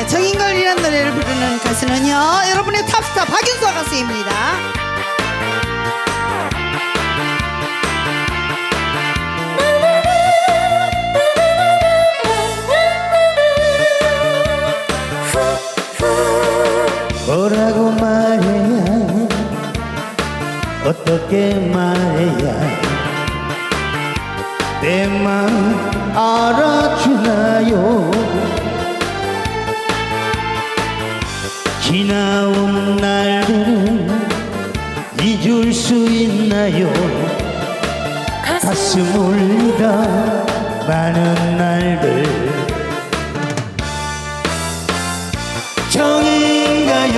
네, 정인걸이라는 노래를 부르는 가수는요. 여러분의 탑스타 박윤서 가수입니다. 뭐라고 말해야 어떻게 말해야 내 마음 알아주나요 잊을 수 있나요? 가슴. 울리다 많은 날들. 정인가요?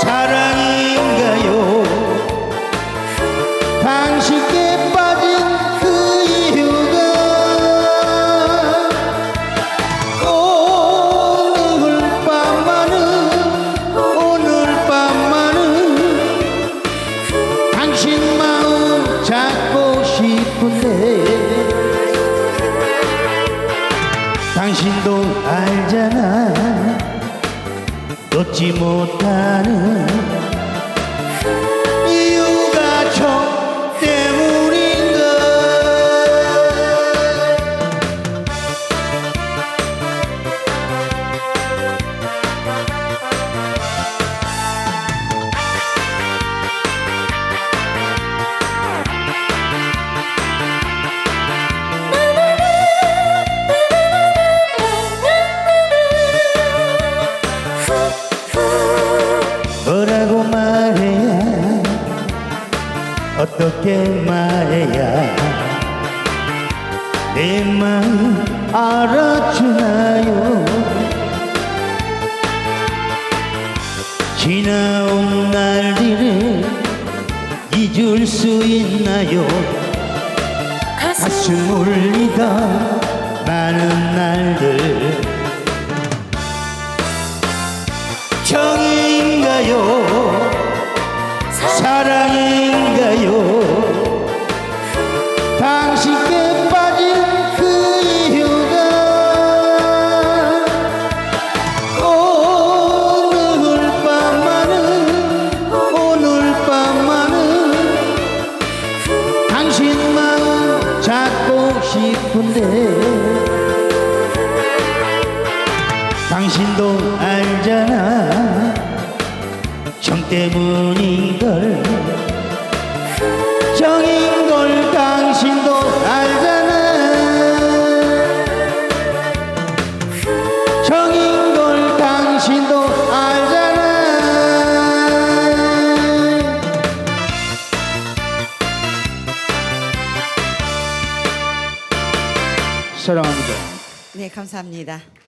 사랑인가요? 당신께 당신도 알잖아. 놓지 못하는 어떻게 말해야 내 마음 알아주나요? 지나온 날들을 잊을 수 있나요? 가슴 울리다 많은 날들. 정인가요? 사랑 싶은데 당신도 알잖아. 정 때문인 걸. 정인 사랑합니다 네, 감사합니다.